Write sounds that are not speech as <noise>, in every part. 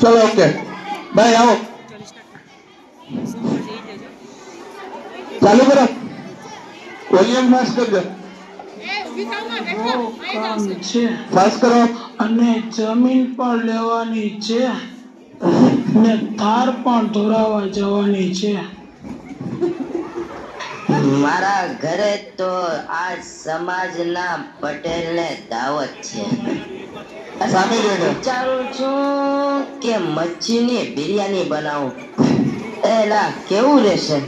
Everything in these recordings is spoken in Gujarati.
ચલો ઓકે. બાય આવો. ચાલુ કરો. વોલ્યુમ ફાસ્ટ કરજો. કામ છે ફાસ્ટ કરો. અને જમીન પણ લેવાની છે ને થાર પણ ધોરાવા જવાની છે. મારા ઘરે તો આ સમાજના પટેલને દાવત છે. સામે જોઈને વિચારું છું કે મચ્છીની બિરયાની બનાવું? એલા કેવું રહેશે?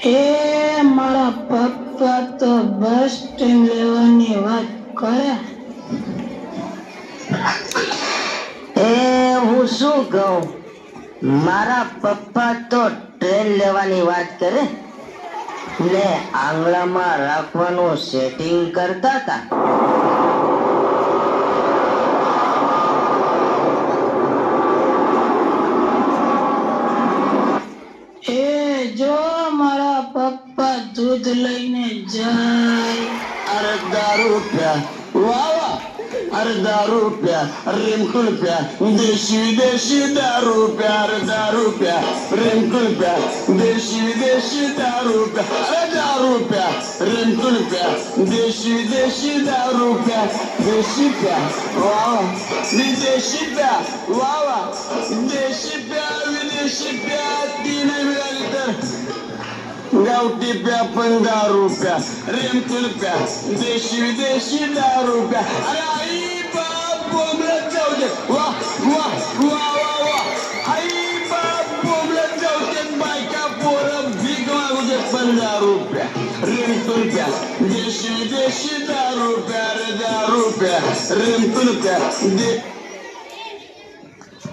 <laughs> એ શું કહું? મારા પપ્પા તો ટ્રેન લેવાની વાત કરે. ને આંગળામાં રાખવાનું સેટિંગ કરતા હતા. એ જો મારા પપ્પા દૂધ લઈને જાય અરે દારૂ વાહ अरे दारू प्या रिमकुल प्या देशी विदेशी दारू प्या अरे दारू प्या रिमकुल प्या देशी विदेशी दारू प्या अरे दारू प्या रिमकुल प्या देशी विदेशी दारू प्या देशी प्या वावा विदेशी प्या वावा देशी प्या विदेशी प्या तीन मिळाली तर. गावठी प्या पण दहा रुपया रेमकुल प्या देशी विदेशी दहा रुपया जाऊ दे वा वा वा वा वा आई बाप बोंबलत जाऊ दे बायका पोरं भीक मागू दे पण दहा रुपया रेमकुल प्या देशी विदेशी दहा रुपया अरे दहा रुपया रेमकुल प्या दे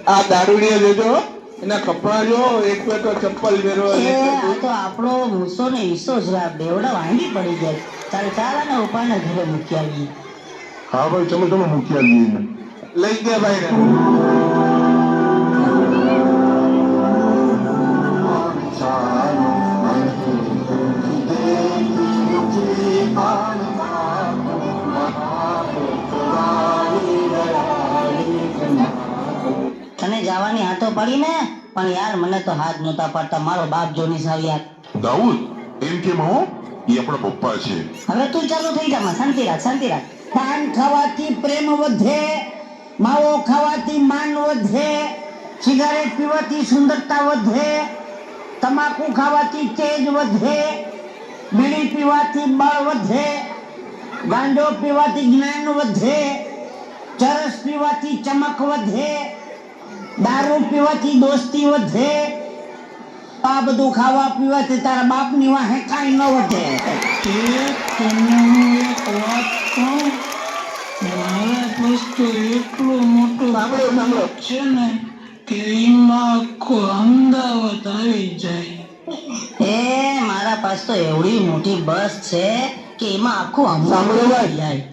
આ દારૂડિયા લેજો એના કપડા જો એક બે તો ચપ્પલ પહેરો એ આ તો આપણો મૂસો ને ઈસો જ આ બેવડા વાંડી પડી જાય ચાલ ચાલ અને ઉપાને ઘરે મૂકી આવીએ હા ભાઈ ચલો ચલો મૂકી આવીએ લઈ ગયા ભાઈ તને જવાની હાથો પડી ને? પણ યાર મને તો હાથ નહોતા પડતા. મારો બાપ જોની સાવ યાર દાઉદ એમ કેમ હો? એ આપણા પપ્પા છે. હવે તું ચાલુ થઈ જા માં. શાંતિ રાખ શાંતિ રાખ. પાન ખાવાથી પ્રેમ વધે. માવો ખાવાથી માન વધે, સિગારેટ પીવાથી સુંદરતા વધે, તમાકુ ખાવાથી તેજ વધે, બીડી પીવાથી બળ વધે, ગાંડો પીવાથી જ્ઞાન વધે, ચરસ પીવાથી ચમક વધે, દારૂ પીવાથી દોસ્તી વધે, આ બધું ખાવા પીવાથી તારા બાપની વાહે કાંઈ ન વધે. સાંભળો છે ને કે એમાં આખો અમદાવાદ આવી જાય. એ મારા પાસે તો એવડી મોટી બસ છે કે એમાં આખું અમદાવાદ. જાય.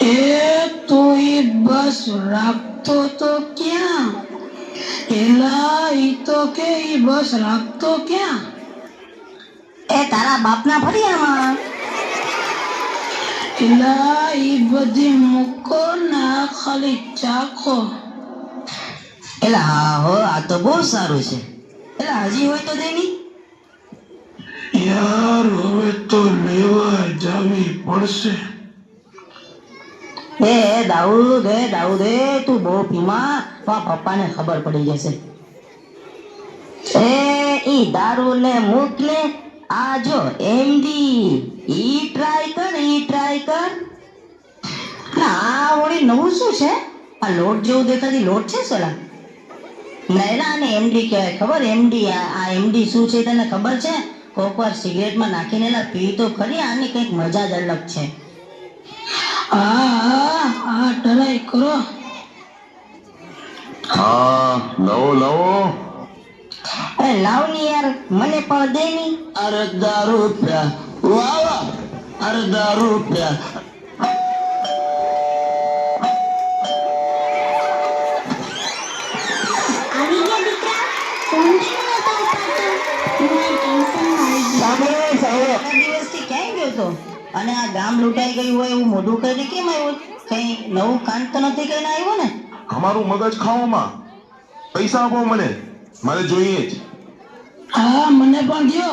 એ તો એ બસ રાખતો તો ક્યાં? એલા ઈ તો કે ઈ બસ રાખતો ક્યાં? એ તારા બાપના ફરી એલા ઈ બધી મૂકો ને ખાલી ચાખો એટલે હા હો આ તો બહુ સારું છે. એટલે હજી હોય તો દેની. યાર હવે તો લેવા જાવી પડશે. એ દાઉદ એ દાઉદ એ તું બહુ પીમા તો પપ્પાને ખબર પડી જશે. એ ઈ દારૂ ને મૂક ને આ જો એમડી ઈ ટ્રાય કર ઈ ટ્રાય કર. આ વળી નવું શું છે? આ લોટ જેવું દેખાતી લોટ છે સલા? નૈરા અને એમડી કહેવાય. ખબર? એમડી આ એમડી શું છે તને ખબર છે? કોક વાર સિગરેટમાં નાખીને એલા પી તો ખરી આની કંઈક મજા જ અલગ છે. આ આ ટ્રાય કરો. હા લાવો લાવો. અરે લાવની યાર મને પણ દે ની અડધા રૂપિયા વાહ વાહ અડધા રૂપિયા. અને આ ગામ લૂંટાઈ ગયું હોય એવું મોઢું કરી કેમ આવ્યું? કઈ નવું કાંડ તો નથી કઈ આવ્યું ને? અમારું મગજ ખાવામાં પૈસા આપો મને. મારે જોઈએ જ. હા મને પણ દો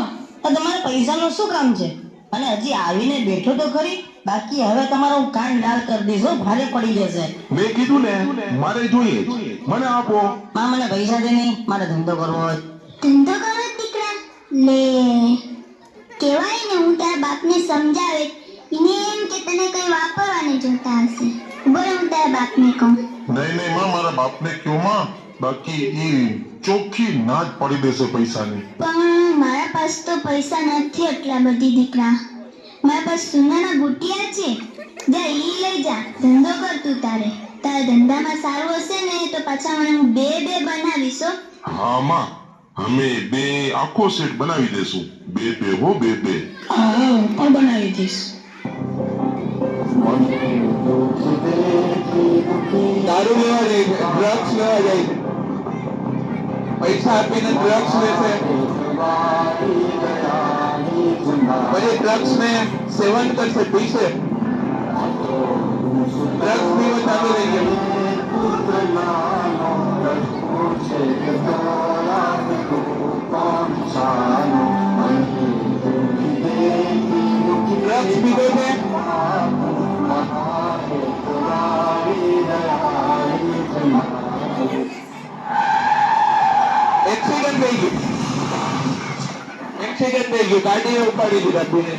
તમારે પૈસાનું શું કામ છે? અને હજી આવીને બેઠો તો ખરી. બાકી હવે તમારો કાન લાલ કરી દેશો ભારે પડી જશે. મેં કીધું ને મારે જોઈએ. મને આપો. માં મને પૈસા દે નહીં. મારે ધંધો કરવો હોય. ધંધો કરો દીકરા. લે. કહેવાય ને હું તારા બાપને સમજાવે. એને એમ કે તને કઈ વાપરવાને જોતા હશે. બોલ હું તારા બાપને કહું. નહીં નહીં માં મારા બાપને કયો માં. બાકી એ ચોખ્ખી ના જ પડી દેશે પૈસાની. પણ મારા પાસે તો પૈસા નથી એટલા બધી દીકરા. મારા પાસે સોનાના ગુટિયા છે. જા ઈ લઈ જા. ધંધો કર તું તારે. તારા ધંધામાં સારું હશે ને તો પાછા મને હું બે બે બનાવીશો હા. માં. અમે બે આખો સેટ બનાવી દેશું. બે બે હો બે બે. પણ બનાવી દઈશ. દારૂ લેવા જાય ડ્રગ્સ લેવા જાય પૈસા આપીને ડ્રગ્સ લેશે. પછી ડ્રગ્સ ને સેવન કરશે પીશે ડ્રગ્સ પીવો ચાલુ રહી ગયો ડ્રગ્સ પીધો છે એક્સિડન્ટ થઈ ગયું એક્સિડન્ટ થઈ ગયું ગાડીએ ઉપાડી દીધા બેને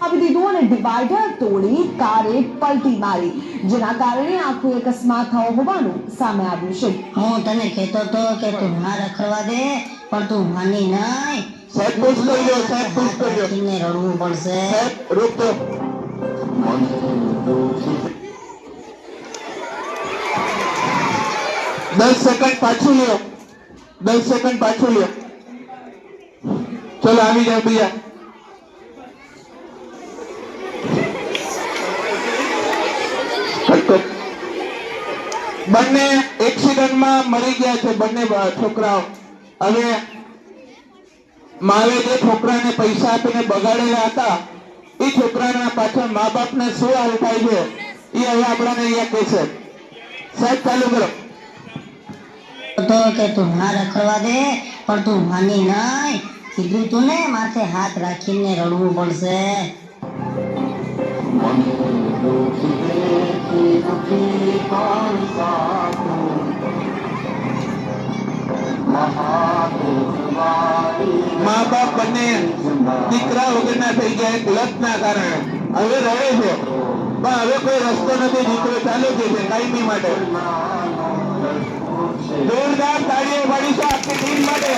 આપી દીધું અને ડિવાઈડર તોડી કારે પલટી મારી જેના કારણે આખો અકસ્માત થયો હોવાનું સામે આવ્યું છે હું તને કહેતો તો કે તું ના રખડવા દે પણ તું માની નહીં. સાહેબ પુશ કરી સાહેબ પુશ કરી લો રડવું પડશે. સાહેબ દસ સેકન્ડ પાછું લ્યો. દસ સેકન્ડ પાછું લ્યો. ચલો આવી જાઓ બીજા બંને એક્સિડન્ટમાં મરી ગયા છે, બંને છોકરાઓ. હવે માવે જે છોકરાને પૈસા આપીને બગાડેલા હતા, એ છોકરાના પાછળ મા બાપને શું હાલ થાય છે, એ હવે આપણાને અહીંયા કહે છે. સાહેબ, ચાલુ કરો. તો કે તું ના રખડવા દે, પણ તું માની નહીં. કીધું તું ને માથે હાથ રાખીને રડવું પડશે. મા બાપ બંને દીકરા વગરના થઈ ગયા એક લતના કારણે. હવે રડે છે. પણ હવે કોઈ રસ્તો નથી, દીકરો ચાલુ છે કાયમી માટે. જોરદાર તાળીઓ પાડીશું આખી ટીમ માટે.